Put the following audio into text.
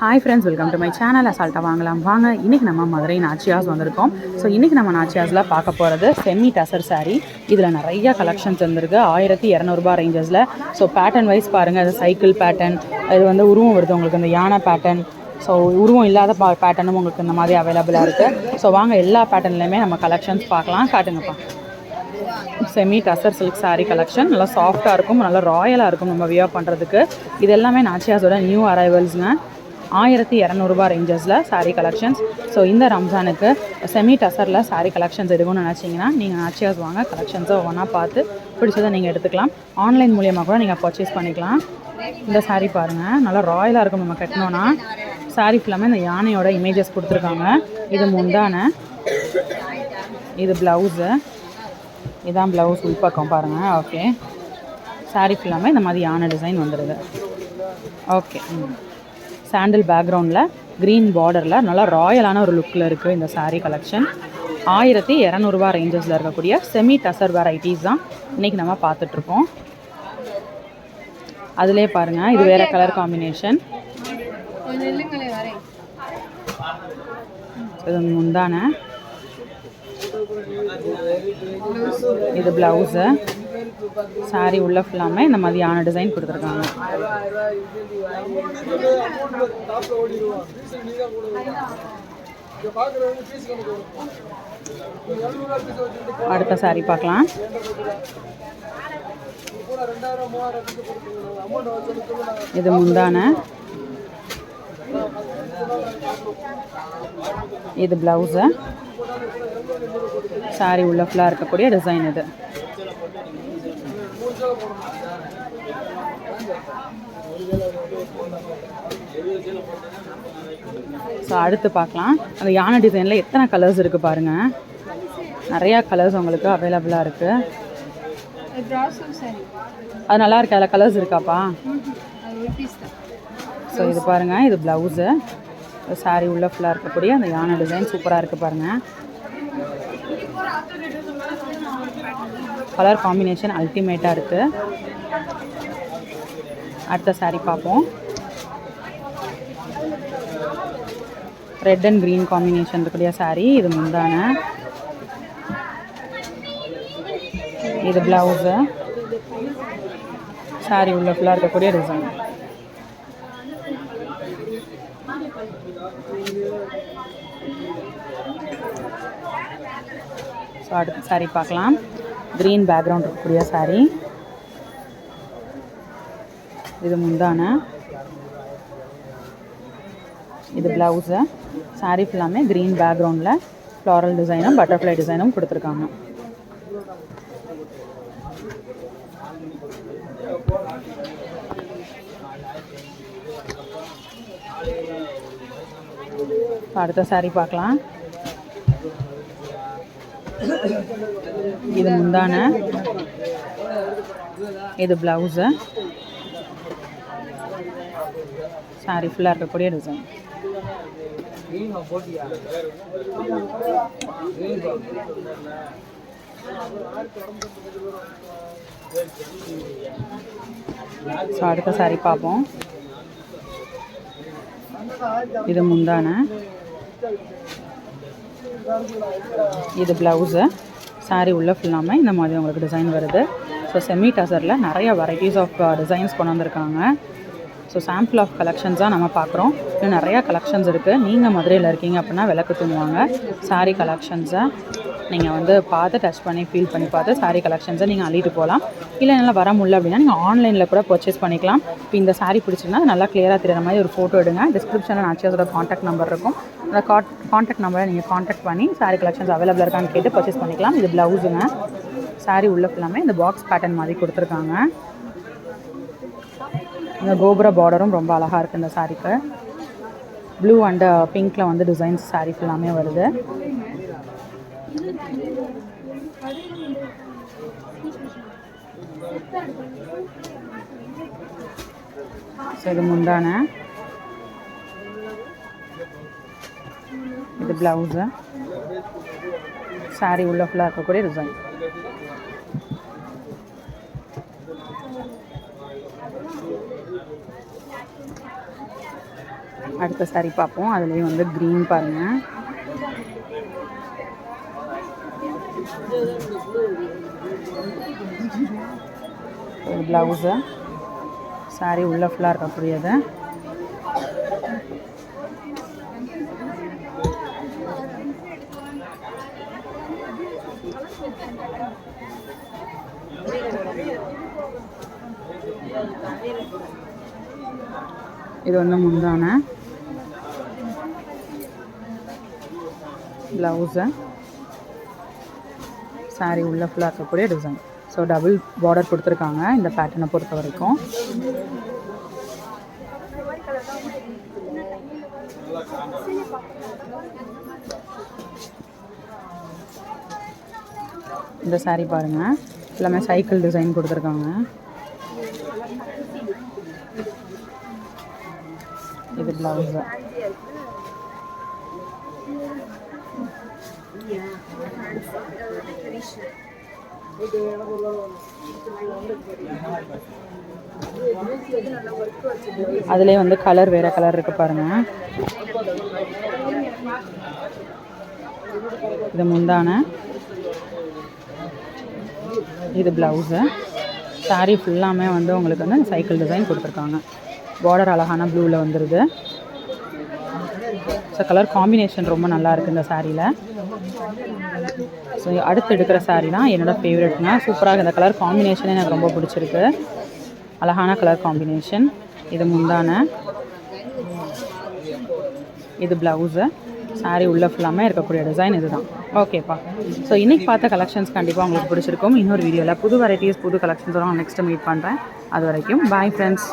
Hi friends welcome to my channel அசால்ட்டாக வாங்கலாம். வாங்க இன்றைக்கி நம்ம மதுரை நாச்சியாஸ் வந்திருக்கோம். ஸோ இன்றைக்கி நம்ம நாச்சியாஸில் பார்க்க போகிறது செமி டசர் சாரீ இதில் நிறைய கலெக்ஷன்ஸ் வந்திருக்கு. ஆயிரத்தி இரநூறுபா ரேஞ்சஸில் ஸோ பேட்டர்ன் வைஸ் பாருங்கள் அது சைக்கிள் பேட்டர்ன் இது வந்து உருவம் வருது. உங்களுக்கு இந்த யானை பேட்டர்ன் ஸோ உருவம் இல்லாத பா பேட்டர்னும் உங்களுக்கு இந்த மாதிரி அவைலபிளாக இருக்குது ஸோ வாங்க எல்லா பேட்டர்ன்லையுமே நம்ம கலெக்ஷன்ஸ் பார்க்கலாம். காட்டுங்கப்பா. Semi tussar silk sari collection நல்லா சாஃப்டாக இருக்கும். நல்லா ராயலாக இருக்கும் நம்ம வியர் பண்ணுறதுக்கு இது எல்லாமே நாச்சியாஸோட நியூ அரைவல்ஸுங்க ஆயிரத்தி இரநூறுபா ரேஞ்சஸில் சாரீ கலெக்ஷன்ஸ் ஸோ இந்த ரம்ஜானுக்கு செமி டசரில் சாரீ கலெக்ஷன்ஸ் எடுக்கணும்னு நினச்சிங்கன்னா நீங்கள் நாச்சியாஸ் வாங்க. கலெக்ஷன்ஸை ஒவ்வொன்றா பார்த்து பிடிச்சதை நீங்கள் எடுத்துக்கலாம். ஆன்லைன் மூலியமாக கூட நீங்கள் பர்ச்சேஸ் பண்ணிக்கலாம். இந்த சாரீ பாருங்கள் நல்லா ராயலாக இருக்கும். நம்ம கட்டினோன்னா சாரீ ஃபுல்லாமே இந்த யானையோட இமேஜஸ் கொடுத்துருக்காங்க. இது முந்தான. இது ப்ளவுஸு இதான் ப்ளவுஸ் உள்பக்கம் பாருங்கள் ஓகே saree ஃபுல்லாமே இந்த மாதிரி யானை டிசைன் வந்துடுது ஓகே ம். சாண்டில் பேக்ரவுண்டில் க்ரீன் பார்டரில் நல்லா ராயலான ஒரு லுக்கில் இருக்குது இந்த saree கலெக்ஷன் ஆயிரத்தி இரநூறுபா ரேஞ்சஸில் இருக்கக்கூடிய செமி டசர் வெரைட்டிஸ் தான் இன்றைக்கி நம்ம பார்த்துட்ருக்கோம். அதிலே பாருங்கள் இது வேறு கலர் காம்பினேஷன் இது முந்தான. இது ப்ளவுஸு சாரி உள்ள ஃபுல்லாமே இந்த மாதிரியான டிசைன் கொடுத்துருக்காங்க. அடுத்த சாரி பார்க்கலாம். இது முந்தான. இது ப்ளவுஸு சாரி உள்ள ஃபுல்லாக இருக்கக்கூடிய டிசைன் இது. ஸோ அடுத்து பார்க்கலாம். அந்த யானை டிசைனில் எத்தனை கலர்ஸ் இருக்குது பாருங்கள் நிறையா கலர்ஸ் உங்களுக்கு அவைலபிளாக இருக்குது அது நல்லா இருக்கு? அதில் கலர்ஸ் இருக்காப்பா? ஸோ இது பாருங்கள் இது ப்ளவுஸு saree உள்ள ஃபுல்லாக இருக்கக்கூடிய அந்த யானை டிசைன் சூப்பராக இருக்குது பாருங்கள் கலர் காம்பினேஷன் அல்டிமேட்டாக இருக்குது அடுத்த சாரீ பார்ப்போம். ரெட் அண்ட் க்ரீன் காம்பினேஷன் இருக்கக்கூடிய சாரீ இது முந்தான. இது ப்ளவுஸு saree உள்ள ஃபுல்லாக இருக்கக்கூடிய டிசைன் ஸோ அடுத்த saree பார்க்கலாம். க்ரீன் பேக்ரவுண்ட் இருக்கக்கூடிய saree? இது முந்தான. இது ப்ளவுஸு சாரி ஃபுல்லாமே க்ரீன் பேக்ரவுண்டில் ஃப்ளாரல் டிசைனும் பட்டர்ஃப்ளை டிசைனும் கொடுத்துருக்காங்க. அடுத்த saree பார்க்கலாம். இது முந்தான. இது ப்ளவுஸு சாரி ஃபுல்லாக இருக்கக்கூடிய டிசைன் ஸோ அடுத்த சாரி பார்ப்போம். இது முந்தான. இது ப்ளவுஸு சாரி உள்ள ஃபுல்லாமே இந்த மாதிரி உங்களுக்கு டிசைன் வருது. ஸோ செமி டசரில் நிறைய வெரைட்டிஸ் ஆஃப் டிசைன்ஸ் கொண்டு வந்திருக்காங்க. ஸோ சாம்பிள் ஆஃப் கலெக்ஷன்ஸாக நம்ம பார்க்குறோம். இன்னும் நிறையா கலெக்ஷன்ஸ் இருக்குது நீங்கள் மதுரையில் இருக்கீங்க அப்படின்னா விளக்கு தூங்குவாங்க. சாரி கலெக்ஷன்ஸை நீங்கள் வந்து பார்த்து டச் பண்ணி ஃபீல் பண்ணி பார்த்து சாரீ கலெக்ஷன்ஸை நீங்கள் அள்ளிட்டு போகலாம் இல்லை என்னால் வர முடியல அப்படின்னா நீங்கள் ஆன்லைனில் கூட பர்ச்சேஸ் பண்ணிக்கலாம். இப்போ இந்த சாரீ பிடிச்சிருந்தா நல்லா கிளியராக தெரியுற மாதிரி ஒரு ஃபோட்டோ எடுங்க. டிஸ்கிரிப்ஷனில் நாச்சியாஸோட காண்டாக்ட் நம்பர் இருக்கும். அந்த காட் காண்டாக்ட் நம்பரை நீங்கள் காண்டாக்ட் பண்ணி சாரீ கலெக்ஷன்ஸ் அவைலபிள் இருக்கான்னு கேட்டு பர்ச்சேஸ் பண்ணிக்கலாம். இது ப்ளவுஸுங்க சாரீ உள்ள ஃபுல்லாமே இந்த பாக்ஸ் பேட்டர்ன் மாதிரி கொடுத்துருக்காங்க. இந்த கோபுர பார்டரும் ரொம்ப அழகாக இருக்குது இந்த சாரீக்கு ப்ளூ அண்ட் பிங்க்கில் வந்து டிசைன்ஸ் saree ஃபுல்லாமே வருது. இது முந்தான. இது ப்ளவுஸு சாரி உள்ள ஃபுல்லாக இருக்கக்கூடிய டிசைன் அடுத்த சாரி பார்ப்போம். அதுலேயும் வந்து க்ரீன் பாருங்கள் ஒரு ப்ளவுஸு சாரி உள்ள ஃபுல்லாக இருக்கக்கூடியது இது வந்து முந்தான? ப்ளவுஸு சாரீ உள்ள ஃபுல்லாக இருக்கக்கூடிய டிசைன் ஸோ டபுள் பார்டர் கொடுத்துருக்காங்க இந்த பேட்டர்னை பொறுத்த வரைக்கும். இந்த சாரீ பாருங்கள் எல்லாமே சைக்கிள் டிசைன் கொடுத்துருக்காங்க. இது ப்ளவுஸு அதுலேயே வந்து கலர் வேறு கலர் இருக்குது பாருங்கள் இது முந்தான. இது ப்ளவுஸு சாரீ ஃபுல்லாமே வந்து உங்களுக்கு வந்து சைக்கிள் டிசைன் கொடுத்துருக்காங்க. பார்டர் அழகான ப்ளூவில் வந்துடுது ஸோ கலர் காம்பினேஷன் ரொம்ப நல்லா இருக்குது இந்த சாரியில் ஸோ அடுத்து எடுக்கிற saree தான் என்னோடய ஃபேவரெட்ங்க சூப்பராக இந்த கலர் காம்பினேஷனே எனக்கு ரொம்ப பிடிச்சிருக்கு. அழகான கலர் காம்பினேஷன் இது முந்தான. இது ப்ளவுஸு சாரீ உள்ள ஃபுல்லாமே இருக்கக்கூடிய டிசைன் இதுதான். ஓகேப்பா ஸோ இன்றைக்கி பார்த்த கலெக்ஷன்ஸ் கண்டிப்பாக உங்களுக்கு பிடிச்சிருக்கும். இன்னொரு வீடியோவில் புது வெரைட்டிஸ் புது கலெக்ஷன்ஸோட நெக்ஸ்ட்டு மீட் பண்ணுறேன் அது வரைக்கும் பாய் ஃப்ரெண்ட்ஸ்